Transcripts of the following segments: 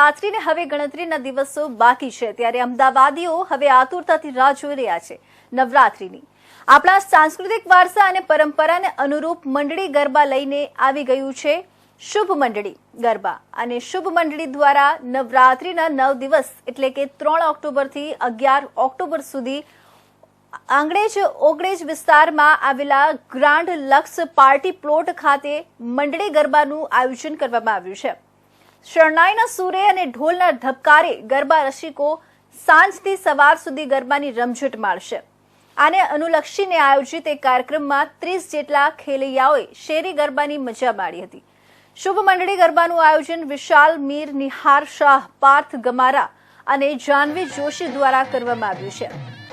નવરાત્રીને હવે ગણતરીના દિવસો બાકી છે. ત્યારે અમદાવાદીઓ હવે આતુરતાથી રાહ જોઈ રહ્યા છે નવરાત્રીની. આપણા સાંસ્કૃતિક વારસા અને પરંપરાને અનુરૂપ મંડળી ગરબા લઈને આવી ગયું છે શુભ મંડળી ગરબા. અને શુભ મંડળી દ્વારા નવરાત્રીના નવ દિવસ એટલે કે ત્રણ ઓક્ટોબરથી અગિયાર ઓક્ટોબર સુધી આંગણેજ ઓગણેજ વિસ્તારમાં આવેલા ગ્રાન્ડ લક્ષ પાર્ટી પ્લોટ ખાતે મંડળી ગરબાનું આયોજન કરવામાં આવ્યું છે. શરણાઈના સૂરે અને ઢોલના ધબકારે ગરબા રસિકો સાંજથી સવાર સુધી ગરબાની રમઝટ માણશે. આને અનુલક્ષીને આયોજિત એક કાર્યક્રમમાં ત્રીસ જેટલા ખેલૈયાઓએ શેરી ગરબાની મજા માણી હતી. શુભ મંડળી ગરબાનું આયોજન વિશાલ, મીર, નિહાર, શાહ, પાર્થ, ગમારા અને જાનવી જોશી દ્વારા કરવામાં આવ્યું છે.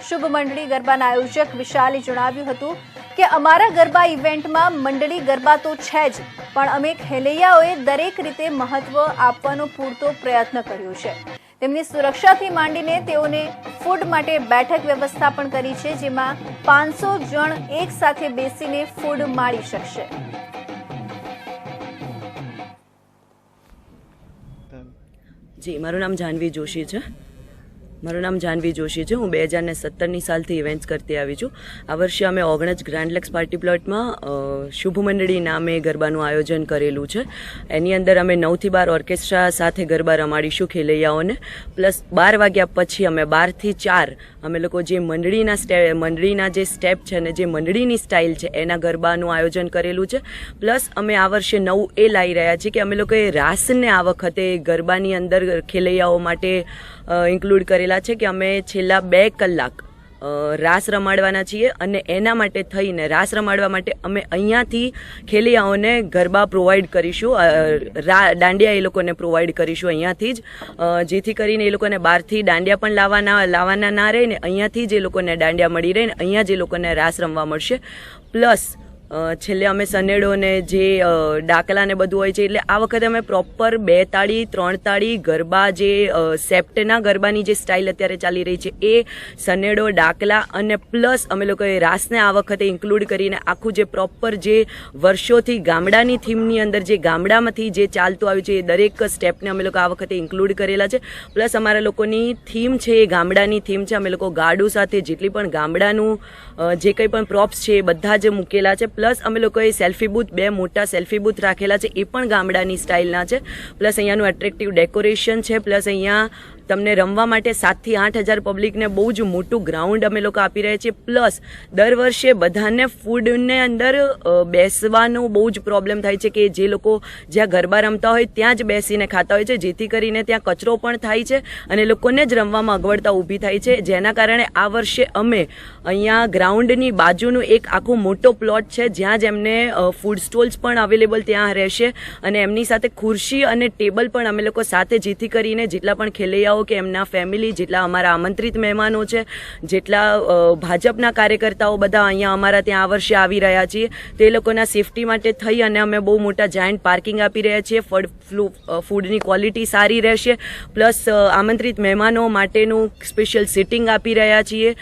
શુભ મંડળી ગરબાના આયોજક વિશાલે જણાવ્યું હતું કે અમારા ગરબા ઇવેન્ટમાં મંડળી ગરબા તો છે જ, પણ અમે ખેલૈયાઓએ દરેક રીતે મહત્વ આપવાનો પૂરતો પ્રયત્ન કર્યો છે. તેમની સુરક્ષાથી માંડીને તેઓને ફૂડ માટે બેઠક વ્યવસ્થા પણ કરી છે, જેમાં પાંચસો જણ એક સાથે બેસીને ફૂડ માણી શકશે. જી, મારું નામ જાનવી જોશી છે. મારું નામ જાનવી જોશી છે. હું બે હજારને સત્તરની સાલથી ઇવેન્ટ્સ કરતી આવી છું. આ વર્ષે અમે ઓગણજ ગ્રાન્ડલેક્સ પાર્ટી પ્લોટમાં શુભ મંડળી નામે ગરબાનું આયોજન કરેલું છે. એની અંદર અમે નવથી બાર ઓર્કેસ્ટ્રા સાથે ગરબા રમાડીશું ખેલૈયાઓને. પ્લસ બાર વાગ્યા પછી અમે બારથી ચાર અમે લોકો જે મંડળીના સ્ટે, મંડળીના જે સ્ટેપ છે ને જે મંડળીની સ્ટાઇલ છે, એના ગરબાનું આયોજન કરેલું છે. પ્લસ અમે આ વર્ષે નવું એ લાવી રહ્યા છીએ કે અમે લોકોએ રાસને આ વખતે ગરબાની અંદર ખેલૈયાઓ માટે ઇન્ક્લુડ કરેલા છે કે અમે છેલ્લા બે કલાક રાસ રમાડવાના છીએ અને એના માટે થઈને, રાસ રમાડવા માટે અમે અહીંયાથી ખેલિયાઓને ગરબા પ્રોવાઈડ કરીશું. રા- દાંડિયા એ લોકોને પ્રોવાઈડ કરીશું અહીંયાથી જ. જેથી કરીને એ લોકોને બહારથી દાંડિયા પણ લાવવાના લાવવાના ના રહે ને અહીંયાથી જ એ લોકોને દાંડિયા મળી રહે ને અહીંયા જ લોકોને રાસ રમવા મળશે. પ્લસ છેલ્લે અમે સનેડો ને જે ડાકલા ને બધું હોય છે, એટલે આ વખતે અમે પ્રોપર બે તાળી, ત્રણ તાળી, ગરબા જે સેપ્ટના ગરબાની જે સ્ટાઇલ અત્યારે ચાલી રહી છે, એ સનેડો, ડાકલા અને પ્લસ અમે લોકોએ રાસને આ વખતે ઇન્ક્લુડ કરીને આખું જે પ્રોપર જે વર્ષોથી ગામડાની થીમની અંદર જે ગામડામાંથી જે ચાલતું આવ્યું છે, એ દરેક સ્ટેપને અમે લોકો આ વખતે ઇન્ક્લુડ કરેલા છે. પ્લસ અમારા લોકોની થીમ છે, એ ગામડાની થીમ છે, અમે લોકો ગાડું સાથે જેટલી પણ ગામડાનું જે કંઈ પણ પ્રોપ્સ છે, એ બધા જ મૂકેલા છે. પ્લસ અમે લોકોએ સેલ્ફી બૂથ, બે મોટા સેલ્ફી બૂથ રાખેલા છે, એ પણ ગામડાની સ્ટાઇલના છે. પ્લસ અહીંયાનું એટ્રેક્ટિવ ડેકોરેશન છે, પ્લસ અહીંયા તમને રમવા માટે સાતથી આઠ હજાર પબ્લિકને બહુ જ મોટું ગ્રાઉન્ડ અમે લોકો આપી રહ્યા છીએ. પ્લસ દર વર્ષે બધાને ફૂડને અંદર બેસવાનું બહુ જ પ્રોબ્લેમ થાય છે કે જે લોકો જ્યાં ગરબા રમતા હોય ત્યાં જ બેસીને ખાતા હોય છે. જેથી કરીને ત્યાં કચરો પણ થાય છે અને લોકોને જ રમવામાં અગવડતા ઊભી થાય છે. જેના કારણે આ વર્ષે અમે અહીંયા ગ્રાઉન્ડની બાજુનું એક આખો મોટો પ્લોટ છે. જ્યાં જ એમને ફૂડ સ્ટોલ્સ પણ અવેલેબલ ત્યાં રહેશે. અને એમની સાથે ખુરશી અને ટેબલ પણ અમે લોકો સાથે, જેથી કરીને જેટલા પણ ખેલૈયાઓ કે એમના ફેમિલી જેટલા અમારા આમંત્રિત મહેમાનો છે, જેટલા ભાજપના કાર્યકર્તાઓ બધા અહીંયા અમારા ત્યાં આ વર્ષે આવી રહ્યા છીએ. તે લોકોના સેફટી માટે થઈ અને અમે બહુ મોટા જાયન્ટ પાર્કિંગ આપી રહ્યા છીએ. ફ્લુ- ફૂડની ક્વોલિટી સારી રહેશે. પ્લસ આમંત્રિત મહેમાનો માટેનું સ્પેશિયલ સિટિંગ આપી રહ્યા છીએ.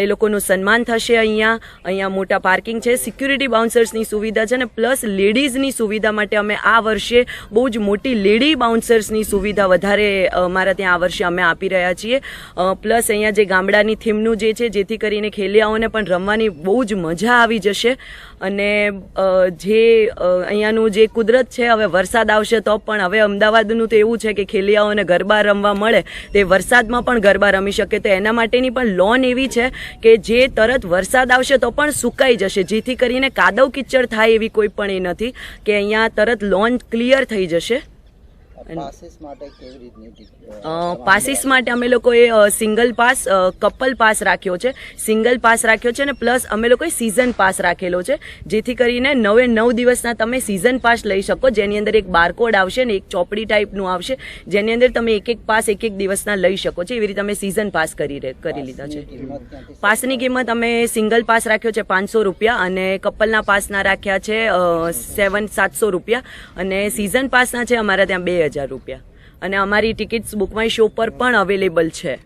એ લોકોનું સન્માન થશે અહીંયા. અહીંયા મોટા પાર્કિંગ છે. સિક્યુરિટી બાઉન્સર્સની સુવિધા છે અને પ્લસ લેડીઝની સુવિધા માટે અમે આ વર્ષે બહુ જ મોટી લેડી બાઉન્સર્સની સુવિધા વધારે અમારા ત્યાં આ વર્ષે અમે આપી રહ્યા છીએ. પ્લસ અહીંયા જે ગામડાની થીમનું જે છે, જેથી કરીને ખેલિયાઓને પણ રમવાની બહુ જ મજા આવી જશે. અને જે અહીંયાનું જે કુદરત છે, હવે વરસાદ આવશે તો પણ હવે અમદાવાદનું તો એવું છે કે ખેલિયાઓને ગરબા રમવા મળે, તે વરસાદમાં પણ ગરબા રમી શકે. તો એના માટેની પણ લોન એવી છે કે જે તરત વરસાદ આવશે તો પણ સુકાઈ જશે. જેથી કરીને કાદવ કિચડ થાય એવી કોઈ પણ એ નથી કે અહીંયા તરત લોન ક્લિયર થઈ જશે. પાસીસ માટે અમે લોકોએ સિંગલ પાસ કપલ પાસ રાખ્યો છે. સિંગલ પાસ રાખ્યો છે અને પ્લસ અમે લોકોએ સિઝન પાસ રાખેલો છે. જેથી કરીને નવે નવ દિવસના તમે સિઝન પાસ લઈ શકો. જેની અંદર એક બારકોડ આવશે ને એક ચોપડી ટાઈપનું આવશે. જેની અંદર તમે એક એક પાસ એક એક દિવસના લઈ શકો છો. એવી રીતે અમે સિઝન પાસ કરી કરી લીધા છે. પાસની કિંમત પાસની કિંમત અમે સિંગલ પાસ રાખ્યો છે પાંચસો રૂપિયા અને કપલના પાસના રાખ્યા છે સેવન સાતસો રૂપિયા. અને સિઝન પાસના છે અમારા ત્યાં બે હજાર. રૂપિયા. અને અમારી ટિકિટ્સ બુક માય શો પર પણ અવેલેબલ છે.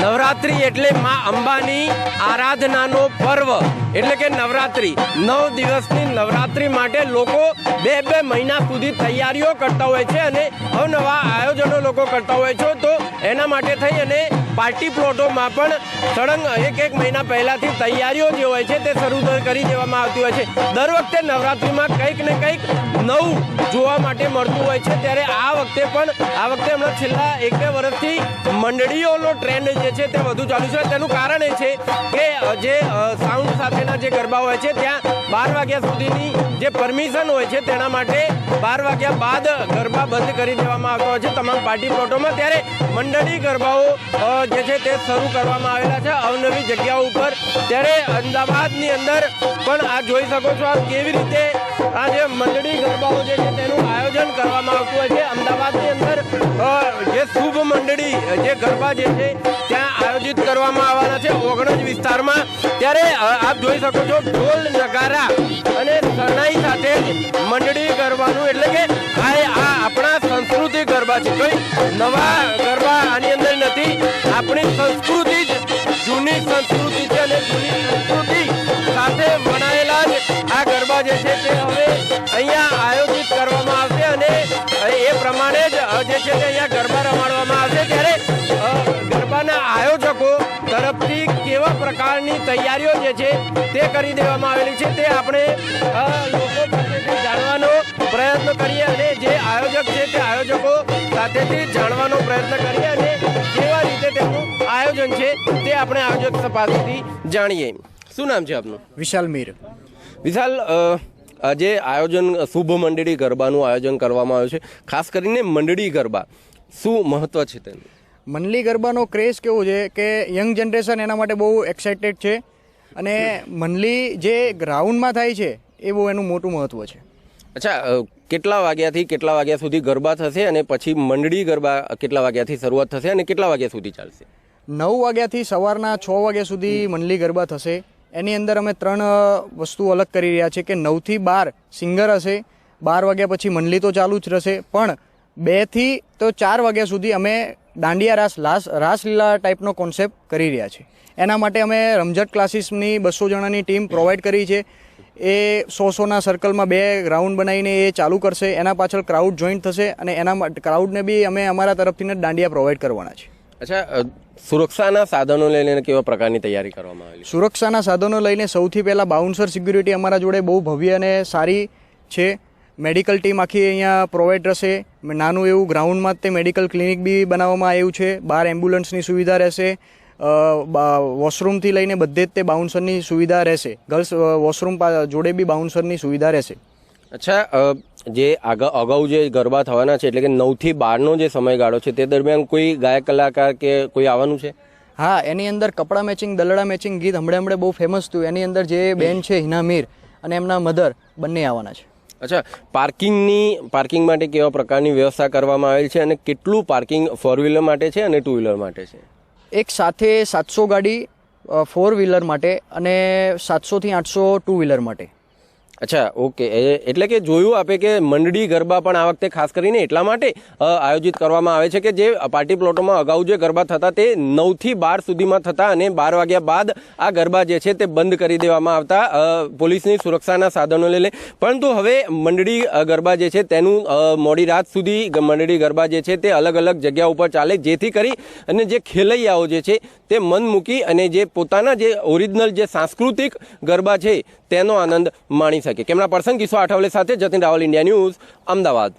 નવરાત્રી એટલે માં અંબાની આરાધનાનો પર્વ. એટલે કે નવરાત્રી. નવ દિવસની નવરાત્રી માટે લોકો બે બે મહિના સુધી તૈયારીઓ કરતા હોય છે અને અવનવા આયોજનો લોકો કરતા હોય છે. તો એના માટે થઈ અને પાર્ટી પ્લોટોમાં પણ સળંગ એક એક મહિના પહેલાંથી તૈયારીઓ જે હોય છે તે શરૂ કરી દેવામાં આવતી હોય છે. દર વખતે નવરાત્રિમાં કંઈક ને કંઈક નવું જોવા માટે મળતું હોય છે. ત્યારે આ વખતે પણ, આ વખતે હમણાં છેલ્લા એક બે વર્ષથી મંડળીઓનો ટ્રેન્ડ જે છે તે વધુ ચાલુ છે. તેનું કારણ એ છે કે જે સાઉન્ડ સાથેના જે ગરબા હોય છે, ત્યાં બાર વાગ્યા સુધીની જે પરમિશન હોય છે, તેના માટે બાર વાગ્યા બાદ ગરબા બંધ કરી દેવામાં આવતા હોય છે તમામ પાર્ટી પ્લોટોમાં. ત્યારે મંડળી ગરબાઓ જે છે તે શરૂ કરવામાં આવેલા છે અવનવી જગ્યાઓ ઉપર. ત્યારે અમદાવાદની અંદર પણ આ જોઈ શકો છો આપ કેવી રીતે આ જે મંડળી ગરબાઓ જે છે તેનું આયોજન કરવામાં આવતું હોય છે. અમદાવાદની અંદર જે શુભ મંડળી, જે ગરબા જે છે ત્યાં આયોજિત કરવામાં આવવાના છે ઓગણજ વિસ્તારમાં. ત્યારે આપ જોઈ શકો છો ઢોલ નગારા અને શરણાઈ સાથે મંડળી ગરબાનું એટલે કે આ આ આપણા સંસ્કૃતિ ગરબા છે. કોઈ નવા ગરબા આની અંદર આપણી સંસ્કૃતિ જ, જૂની સંસ્કૃતિ છે અને જૂની સંસ્કૃતિ સાથે મનાયેલા જ આ ગરબા જે છે તે હવે અહીંયા આયોજિત કરવામાં આવશે અને એ પ્રમાણે જ જે છે તે અહીંયા ગરબા રમાડવામાં આવશે. ત્યારે ગરબાના આયોજકો તરફથી કેવા પ્રકારની તૈયારીઓ જે છે તે કરી દેવામાં આવેલી છે તે આપણે લોકો પાસેથી જાણવાનો પ્રયત્ન કરીએ અને જે આયોજક છે તે આયોજકો સાથેથી જાણવાનો પ્રયત્ન કરીએ. આયોજન છે તે આપણે આયોજક પાસેથી જાણીએ. શું નામ છે આપનું? વિશાલ મીર. વિશાલ આજે આયોજન શુભ મંડળી ગરબાનું આયોજન કરવામાં આવ્યું છે ખાસ કરીને મંડળી ગરબા શું મહત્વ છે તેનું? મંડલી ગરબાનો ક્રેઝ કેવો છે કે યંગ જનરેશન એના માટે બહુ એક્સાઇટેડ છે અને મંડલી જે ગ્રાઉન્ડમાં થાય છે એ બહુ એનું મોટું મહત્વ છે. અચ્છા કેટલા વાગ્યાથી કેટલા વાગ્યા સુધી ગરબા થશે અને પછી મંડળી ગરબા કેટલા વાગ્યાથી શરૂઆત થશે અને કેટલા વાગ્યા સુધી ચાલશે? નવ વાગ્યાથી સવારના છ વાગ્યા સુધી મંડલી ગરબા થશે. એની અંદર અમે ત્રણ વસ્તુ અલગ કરી રહ્યા છે કે નવથી બાર સિંગર હશે બાર વાગ્યા પછી મંડલી તો ચાલુ જ રહેશે પણ બેથી તો ચાર વાગ્યા સુધી અમે દાંડિયા રાસ લાસ રાસલીલા ટાઈપનો કોન્સેપ્ટ કરી રહ્યા છે એના માટે અમે રમઝટ ક્લાસીસની બસો જણાની ટીમ પ્રોવાઈડ કરી છે. એ સો સોના સર્કલમાં બે ગ્રાઉન્ડ બનાવીને એ ચાલુ કરશે એના પાછળ ક્રાઉડ જોઈન્ટ થશે અને એના ક્રાઉડને બી અમે અમારા તરફથી જ દાંડિયા પ્રોવાઈડ કરવાના છે. અચ્છા સુરક્ષાના સાધનો લઈને કેવા પ્રકારની તૈયારી કરવામાં આવી સુરક્ષાના સાધનો લઈને સૌથી પહેલાં બાઉન્સર સિક્યુરિટી અમારા જોડે બહુ ભવ્ય અને સારી છે. મેડિકલ ટીમ આખી અહીંયા પ્રોવાઈડ રહેશે. નાનું એવું ગ્રાઉન્ડમાં જ તે મેડિકલ ક્લિનિક બી બનાવવામાં આવ્યું છે. બહાર એમ્બ્યુલન્સની સુવિધા રહેશે. વોશરૂમથી લઈને બધે જ તે બાઉન્સરની સુવિધા રહેશે. ગર્લ્સ વોશરૂમ જોડે બી બાઉન્સરની સુવિધા રહેશે. અચ્છા જે આગળ અગાઉ જે ગરબા થવાના છે એટલે કે નવથી બારનો જે સમયગાળો છે તે દરમિયાન કોઈ ગાયક કલાકાર કે કોઈ આવવાનું છે? હા એની અંદર કપડા મેચિંગ દલડા મેચિંગ ગીત હમણાં હમણાં બહુ ફેમસ થયું. એની અંદર જે બેન છે હિના મીર અને એમના મધર બંને આવવાના છે. અચ્છા પાર્કિંગની પાર્કિંગ માટે કેવા પ્રકારની વ્યવસ્થા કરવામાં આવેલી છે અને કેટલું પાર્કિંગ ફોર વ્હીલર માટે છે અને ટુ વ્હીલર માટે છે? એક સાથે સાતસો ગાડી ફોર વ્હીલર માટે અને સાતસોથી આઠસો ટુ વ્હીલર માટે. અચ્છા, ઓકે. એટલે કે જોયું આપે કે મંડળી ગરબા પણ આ વખતે ખાસ કરીને એટલા માટે આયોજિત કરવામાં આવે છે કે જે પાર્ટી પ્લોટોમાં અગાઉ જે ગરબા થતા તે નવથી બાર સુધીમાં થતા અને બાર વાગ્યા બાદ આ ગરબા જે છે તે બંધ કરી દેવામાં આવતા પોલીસની સુરક્ષાના સાધનો લઈને પરંતુ હવે મંડળી ગરબા જે છે તેનું મોડી રાત સુધી મંડળી ગરબા જે છે તે અલગ અલગ જગ્યા ઉપર ચાલે, જેથી કરી અને જે ખેલૈયાઓ જે છે તે મન મૂકી અને જે પોતાના જે ઓરિજિનલ જે સાંસ્કૃતિક ગરબા છે તેનો આનંદ માણી શકે. કેમના પર્સન કિશોર આઠવલે સાથે જતીન રાવલ ઇન્ડિયા ન્યૂઝ અમદાવાદ.